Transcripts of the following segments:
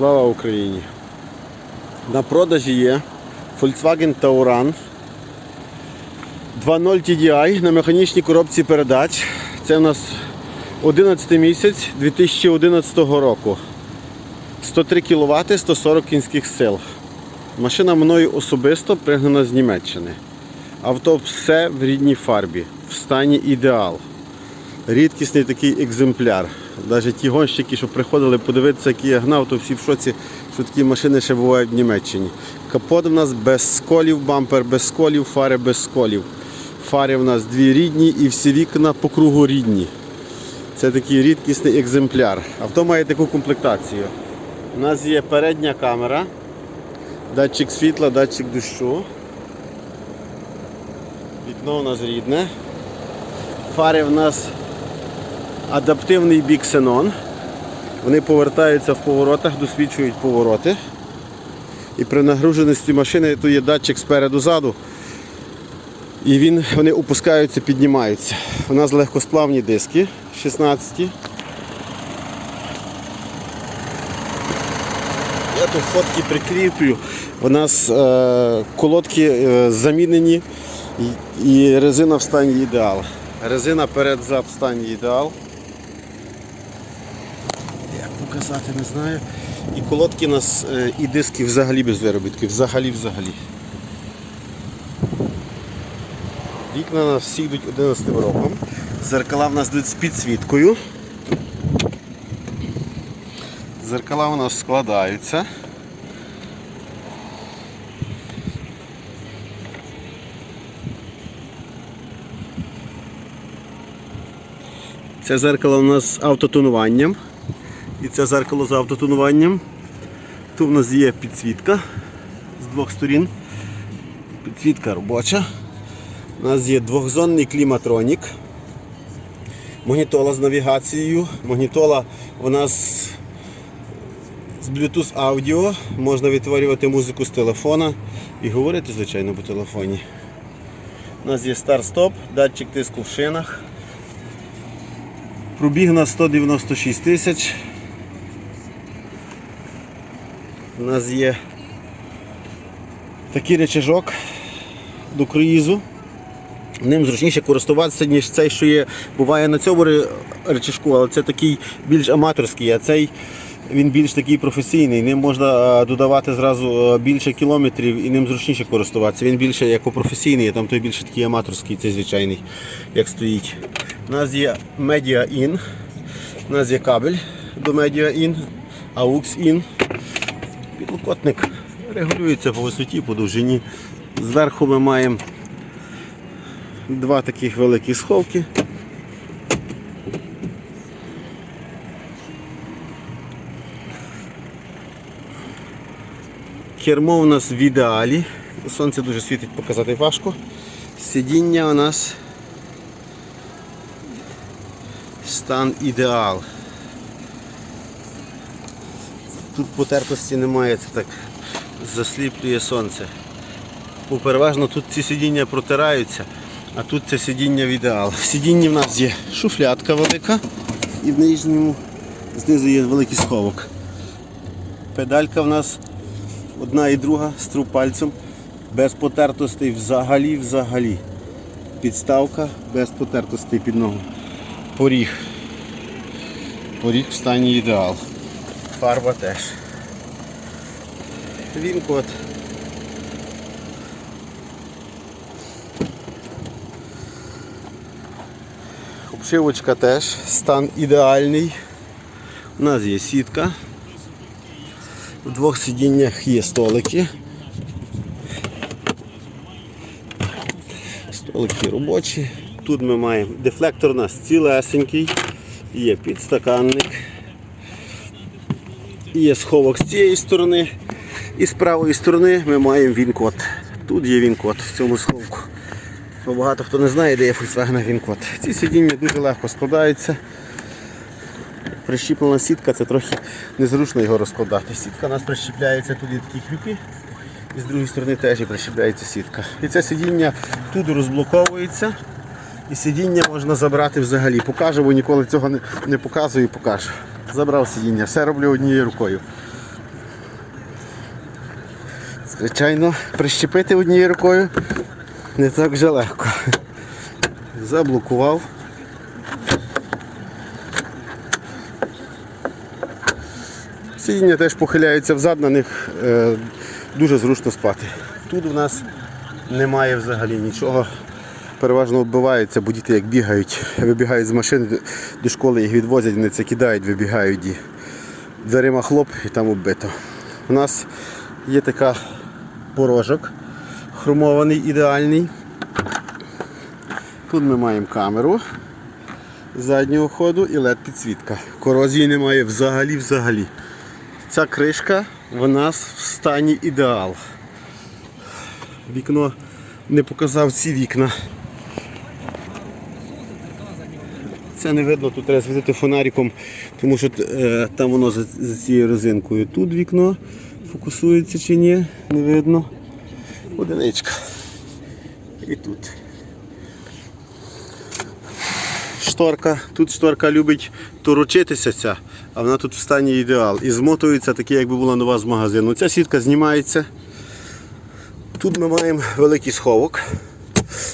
Слава Україні! На продажі є Volkswagen Tauran 2.0 TDI на механічній коробці передач. Це у нас 11 місяць 2011 року. 103 кВт, 140 кінських сил. Машина мною особисто пригнана з Німеччини. Авто все в рідній фарбі, в стані ідеал. Рідкісний такий екземпляр. Навіть ті гонщики, що приходили подивитися, які я гнав, то всі в шоці, що такі машини ще бувають в Німеччині. Капот в нас без сколів, бампер без сколів, фари без сколів. Фари в нас дві рідні і всі вікна по кругу рідні. Це такий рідкісний екземпляр. Авто має таку комплектацію. У нас є передня камера, датчик світла, датчик дощу. Вікно у нас рідне. Фари в нас адаптивний бік ксенон. Вони повертаються в поворотах, досвідчують повороти. І при нагруженості машини тут є датчик спереду ззаду. І він, вони опускаються, піднімаються. У нас легкосплавні диски 16. Я тут фотки прикріплю. У нас е, колодки е, замінені і резина в стані ідеал. Резина перед-зад в стані ідеал. Як показати, не знаю. І колодки у нас е, і диски взагалі без виробітки. Взагалі взагалі. Вікна у нас всі йдуть 11 роком. Зеркала в нас йдуть з підсвіткою. Зеркала у нас складаються. Це зеркало у нас з автотонуванням. Це зеркало з автотонуванням. Тут у нас є підсвітка з двох сторін. Підсвітка робоча. У нас є двохзонний кліматронік. Магнітола з навігацією. Магнітола у нас з Bluetooth аудіо. Можна відтворювати музику з телефона і говорити, звичайно, по телефоні. У нас є старт-стоп, датчик тиску в шинах. Пробіг на 196 тисяч. У нас є такий речажок до круїзу. Ним зручніше користуватися, ніж цей, що є, буває на цьому ре- речашку, але це такий більш аматорський, а цей він більш такий професійний. Ним можна е, додавати зразу е, більше кілометрів і ним зручніше користуватися. Він більше як професійний, а там той більше такий аматорський, цей звичайний, як стоїть. У нас є Media In, у нас є кабель до Media In, AUX In. Підлокотник регулюється по висоті, по довжині. Зверху ми маємо два таких великі сховки. Кермо у нас в ідеалі. Сонце дуже світить, показати важко. Сидіння у нас стан ідеал. Тут потертості немає, це так засліплює сонце. Бо переважно тут ці сидіння протираються, а тут це сидіння в ідеал. В сидінні в нас є шуфлятка велика і в нижньому знизу є великий сховок. Педалька в нас одна і друга з трупальцем, без потертостей взагалі взагалі. Підставка без потертостей під ногу. Поріг. Поріг в стані ідеал. Фарба теж. Він код. Обшивочка теж, стан ідеальний. У нас є сітка. В двох сидіннях є столики. Столики робочі. Тут ми маємо дефлектор у нас цілесенький, є підстаканник, є сховок з цієї сторони. І з правої сторони ми маємо він-код. Тут є він-код в цьому сховку. Бо багато хто не знає, де є Volkswagen він-код. Ці сидіння дуже легко складаються. Прищіплена сітка, це трохи незручно його розкладати. Сітка у нас прищіпляється, тут є такі крюки. І з другої сторони теж прищіпляється сітка. І це сидіння тут розблоковується. І сидіння можна забрати взагалі. Покажу, бо ніколи цього не, не показую і покажу. Забрав сидіння, все роблю однією рукою. Звичайно, прищепити однією рукою не так вже легко. Заблокував. Сидіння теж похиляються взад, на них е, дуже зручно спати. Тут у нас немає взагалі нічого. Переважно вбиваються, бо діти як бігають, вибігають з машини до школи, їх відвозять, вони це кидають, вибігають і дверима хлоп і там вбито. У нас є така порожок хромований, ідеальний. Тут ми маємо камеру заднього ходу і led підсвітка. Корозії немає взагалі взагалі. Ця кришка в нас в стані ідеал. Вікно не показав ці вікна. Це не видно, тут треба світити фонариком, тому що е, там воно за, за цією резинкою. Тут вікно фокусується чи ні, не видно. Одиничка. І тут. Шторка. Тут шторка любить торочитися ця, а вона тут в стані ідеал. І змотується таке, якби була нова з магазину. Ця сітка знімається. Тут ми маємо великий сховок.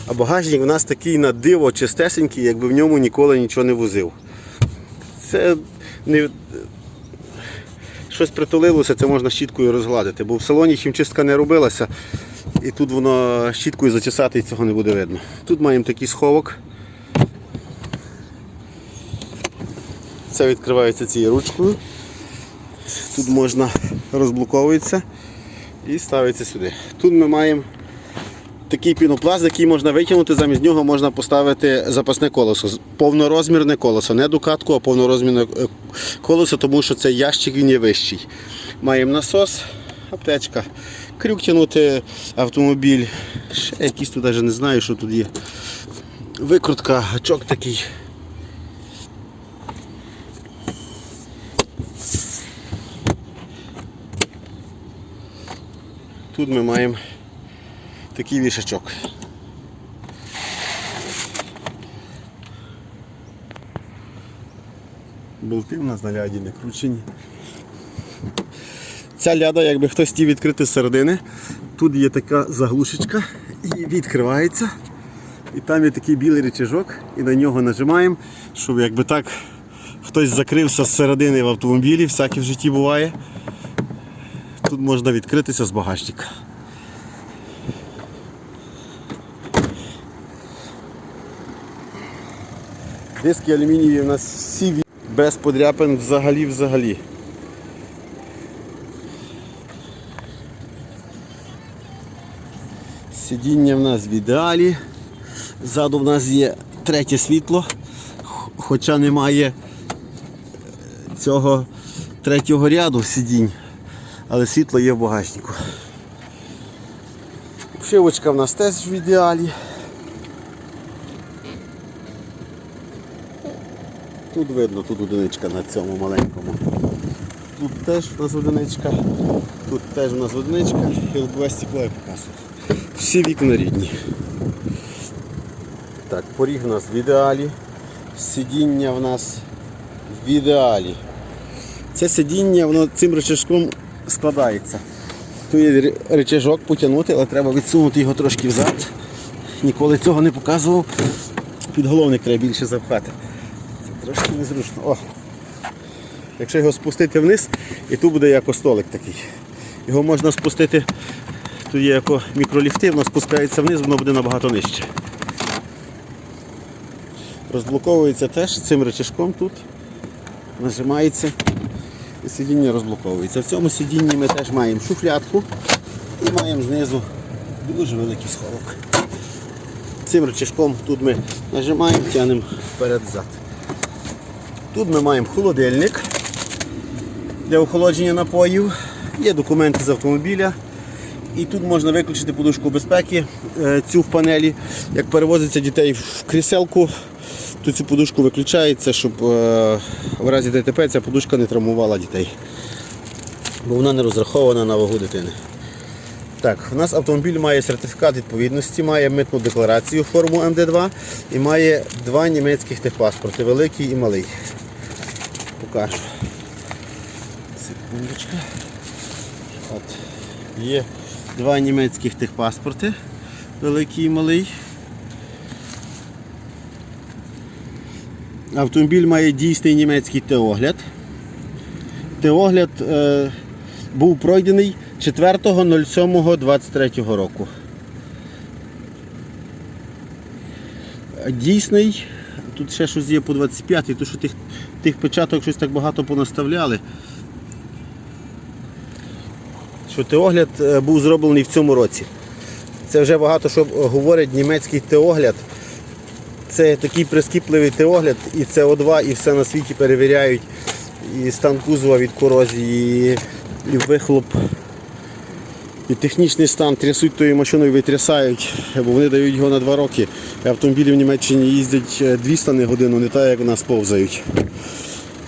А багажник у нас такий на диво чистесенький, якби в ньому ніколи нічого не возив. Це не... щось притулилося, це можна щіткою розгладити, бо в салоні хімчистка не робилася, і тут воно щіткою зачесати і цього не буде видно. Тут маємо такий сховок. Це відкривається цією ручкою. Тут можна розблоковується і ставиться сюди. Тут ми маємо такий пінопласт, який можна витягнути, замість нього можна поставити запасне колесо. Повнорозмірне колесо, не дукатку, а повнорозмірне е, колесо, тому що цей ящик він є вищий. Маємо насос, аптечка, крюк тягнути автомобіль. Ще якісь тут навіть не знаю, що тут є. Викрутка, гачок такий. Тут ми маємо такий вішачок. Болти в нас на ляді не кручені. Ця ляда, якби хтось хотів відкрити з середини, тут є така заглушечка і відкривається. І там є такий білий рычажок, і на нього нажимаємо, щоб якби так хтось закрився з середини в автомобілі, всяке в житті буває. Тут можна відкритися з багажника. Диски алюмінієві у нас всі без подряпин взагалі взагалі. Сидіння в нас в ідеалі. Ззаду в нас є третє світло, хоча немає цього третього ряду сидінь, але світло є в багажнику. Обшивочка в нас теж в ідеалі. Тут видно, тут одиничка на цьому маленькому. Тут теж у нас одиничка, тут теж у нас одиничка і лобове стекло я показую. Всі вікна рідні. Так, поріг у нас в ідеалі. Сидіння в нас в ідеалі. Це сидіння воно цим рычажком складається. Тут є рычажок потягнути, але треба відсунути його трошки взад. Ніколи цього не показував. Підголовник треба більше запхати. Трошки незручно. О. Якщо його спустити вниз, і тут буде як столик такий. Його можна спустити, тут є як мікроліфти, воно спускається вниз, воно буде набагато нижче. Розблоковується теж цим рычажком тут. Нажимається і сидіння розблоковується. В цьому сидінні ми теж маємо шуфлятку і маємо знизу дуже великий сховок. Цим рычажком тут ми нажимаємо, тягнемо вперед-зад. Тут ми маємо холодильник для охолодження напоїв. Є документи з автомобіля. І тут можна виключити подушку безпеки, е, цю в панелі. Як перевозиться дітей в кріселку, то цю подушку виключається, щоб е, в разі ДТП ця подушка не травмувала дітей. Бо вона не розрахована на вагу дитини. Так, у нас автомобіль має сертифікат відповідності, має митну декларацію форму МД2 і має два німецьких техпаспорти, великий і малий. Покажу. Секундочку. От. Є Два німецьких техпаспорти, великий і малий. Автомобіль має дійсний німецький теогляд. Теогляд е, був пройдений 4.07.23 року. Дійсний, тут ще щось є по 25, тому що тих, тих печаток щось так багато понаставляли. Що теогляд е, був зроблений в цьому році. Це вже багато що говорить німецький теогляд. Це такий прискіпливий теогляд, і СО2, і все на світі перевіряють. І стан кузова від корозії, і вихлоп, і технічний стан трясуть тою машиною, витрясають, бо вони дають його на два роки. Автомобілі в Німеччині їздять е, 200 на годину, не так, як в нас повзають.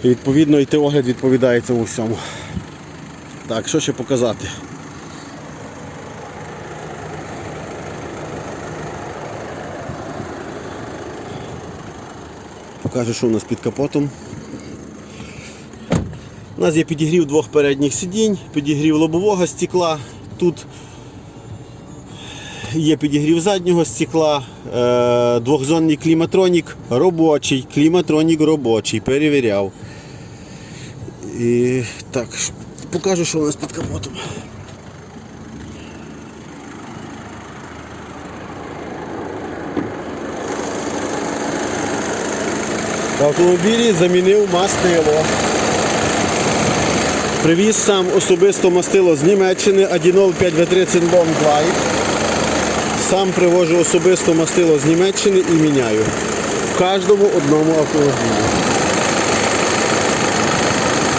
І відповідно і теогляд відповідає цьому всьому. Так, що ще показати? Покажу, що у нас під капотом. У нас є підігрів двох передніх сидінь, підігрів лобового стекла. Тут є підігрів заднього стекла, е, двохзонний кліматронік робочий, кліматронік робочий, перевіряв. І так, покажу, що у нас під капотом. В автомобілі замінив мастило. Привіз сам особисто мастило з Німеччини 1.05 V3 Cinbom Drive. Сам привожу особисто мастило з Німеччини і міняю. В кожному одному автомобілі.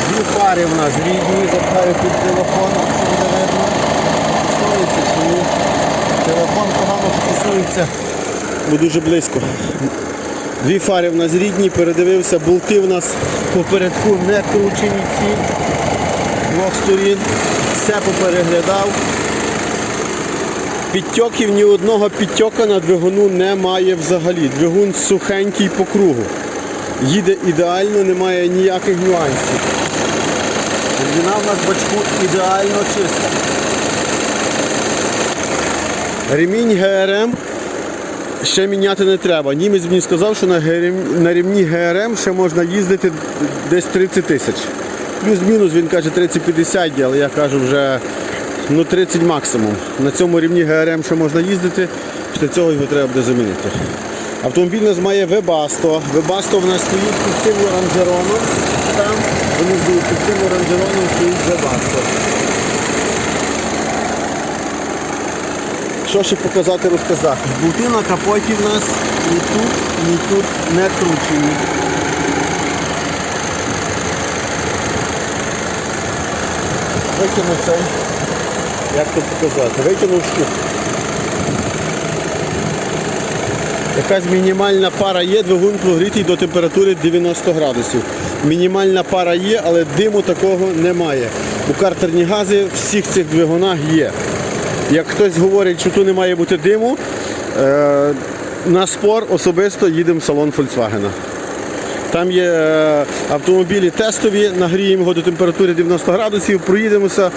Дві пари в нас рідні, запхаю під телефон, буде видно. Фіксується чи ні. Телефон погано фіксується, бо дуже близько. Дві фари в нас рідні, передивився, болти в нас попередку не кручені ці двох сторін. Все попереглядав. Підтьоків ні одного підтьока на двигуну немає взагалі. Двигун сухенький по кругу. Їде ідеально, немає ніяких нюансів. Турбіна в нас бачку ідеально чиста. Ремінь ГРМ ще міняти не треба. Німець мені сказав, що на рівні ГРМ ще можна їздити десь 30 тисяч. Плюс-мінус він каже 30-50, але я кажу вже ну, 30 максимум. На цьому рівні ГРМ ще можна їздити, після цього його треба буде замінити. Автомобіль у нас має Webasto. Webasto в нас стоїть під цим оранжероном. Там внизу під цим оранжероном стоїть Webasto. Що ще показати, розказати? Болти на капоті в нас ні тут, ні тут не кручені. Викинув цей. Як то показати? Викинув штуку. Якась мінімальна пара є, двигун прогрітий до температури 90 градусів. Мінімальна пара є, але диму такого немає. У картерні гази в всіх цих двигунах є. Як хтось говорить, що тут не має бути диму, е, на спор особисто їдемо в салон Volkswagen. Там є е, автомобілі тестові, нагріємо його до температури 90 градусів, проїдемося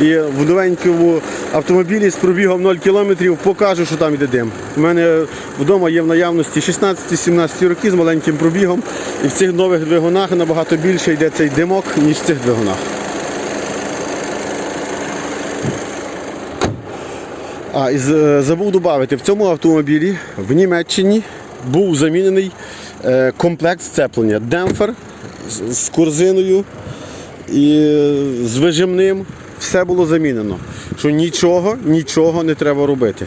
і в новенькому автомобілі з пробігом 0 км покажу, що там йде дим. У мене вдома є в наявності 16-17 роки з маленьким пробігом, і в цих нових двигунах набагато більше йде цей димок, ніж в цих двигунах. А, і забув додати, в цьому автомобілі в Німеччині був замінений е, комплект сцеплення. Демпфер з, корзиною і е, з вижимним. Все було замінено. Що нічого, нічого не треба робити.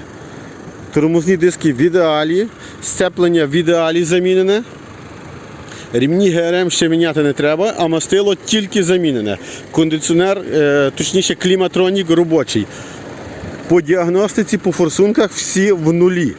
Тормозні диски в ідеалі, сцеплення в ідеалі замінене. Рівні ГРМ ще міняти не треба, а мастило тільки замінене. Кондиціонер, е, точніше кліматронік робочий. По діагностиці, по форсунках всі в нулі.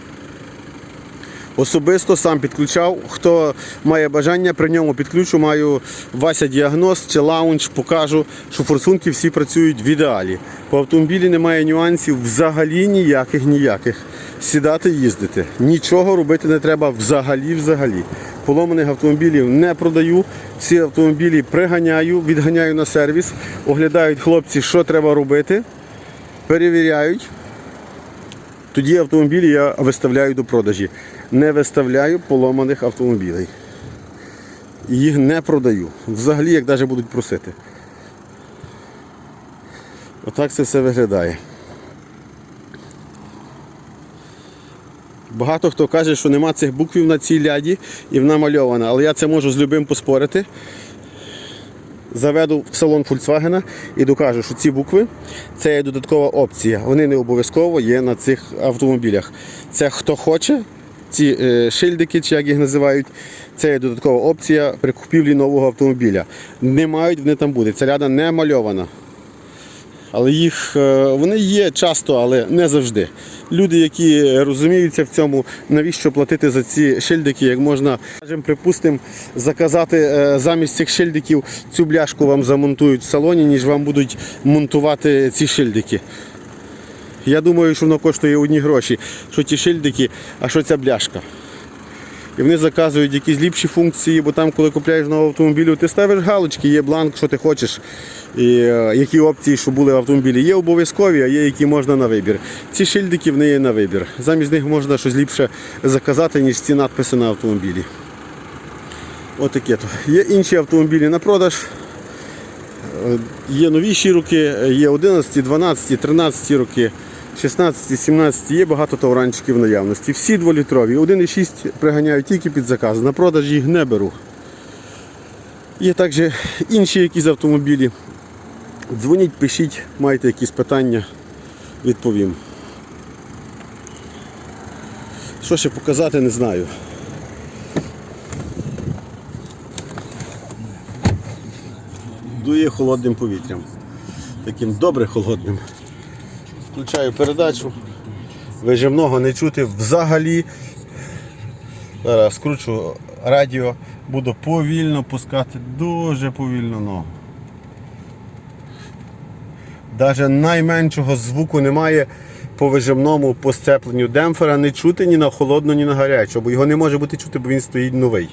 Особисто сам підключав. Хто має бажання, при ньому підключу, маю Вася діагност чи лаунч, покажу, що форсунки всі працюють в ідеалі. По автомобілі немає нюансів взагалі ніяких ніяких. Сідати, їздити. Нічого робити не треба взагалі взагалі. Поломаних автомобілів не продаю. Всі автомобілі приганяю, відганяю на сервіс, оглядають хлопці, що треба робити. перевіряють. Тоді автомобілі я виставляю до продажі. Не виставляю поломаних автомобілей. Їх не продаю. Взагалі, як навіть будуть просити. Отак це все виглядає. Багато хто каже, що нема цих буквів на цій ляді і вона мальована, але я це можу з любим поспорити. Заведу в салон Volkswagen і докажу, що ці букви це є додаткова опція. Вони не обов'язково є на цих автомобілях. Це хто хоче, ці е, шильдики, чи як їх називають, це є додаткова опція при купівлі нового автомобіля. Не мають вони там бути. Ця ляда не мальована. Але їх е, вони є часто, але не завжди. Люди, які розуміються в цьому, навіщо платити за ці шильдики, як можна, скажімо, припустимо, заказати е, замість цих шильдиків цю бляшку вам замонтують в салоні, ніж вам будуть монтувати ці шильдики. Я думаю, що воно коштує одні гроші, що ті шильдики, а що ця бляшка. І вони заказують якісь ліпші функції, бо там, коли купляєш новий автомобіль, ти ставиш галочки, є бланк, що ти хочеш. І е, які опції, що були в автомобілі. Є обов'язкові, а є які можна на вибір. Ці шильдики вони є на вибір. Замість них можна щось ліпше заказати, ніж ці надписи на автомобілі. Отаке то. Є інші автомобілі на продаж. Е, Є новіші роки, є 11, 12, 13 роки, 16, 17, є багато тауранчиків в наявності. Всі дволітрові. 1,6 приганяю тільки під заказ. На продаж їх не беру. Є також інші якісь автомобілі. Дзвоніть, пишіть, маєте якісь питання, відповім. Що ще показати, не знаю. Дує холодним повітрям. Таким добре холодним. Включаю передачу. Вижимного не чути взагалі. Зараз скручу радіо, буду повільно пускати, дуже повільно ногу. Навіть найменшого звуку немає по вижимному по сцепленню демпфера не чути ні на холодну, ні на гарячу, бо його не може бути чути, бо він стоїть новий.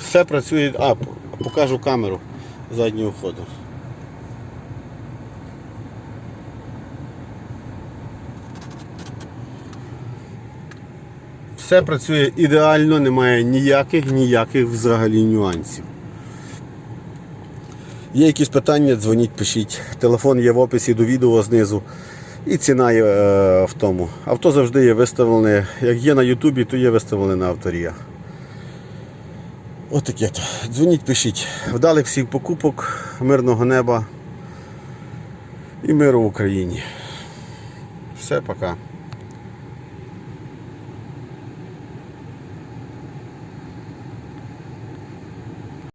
Все працює. А, покажу камеру заднього ходу. Все працює ідеально, немає ніяких, ніяких взагалі нюансів. Є якісь питання, дзвоніть, пишіть. Телефон є в описі до відео знизу. І ціна є е, в тому. Авто завжди є виставлене. Як є на Ютубі, то є виставлене на авторія. Отаке то. Дзвоніть, пишіть. Вдалих всіх покупок, мирного неба і миру в Україні. Все, пока.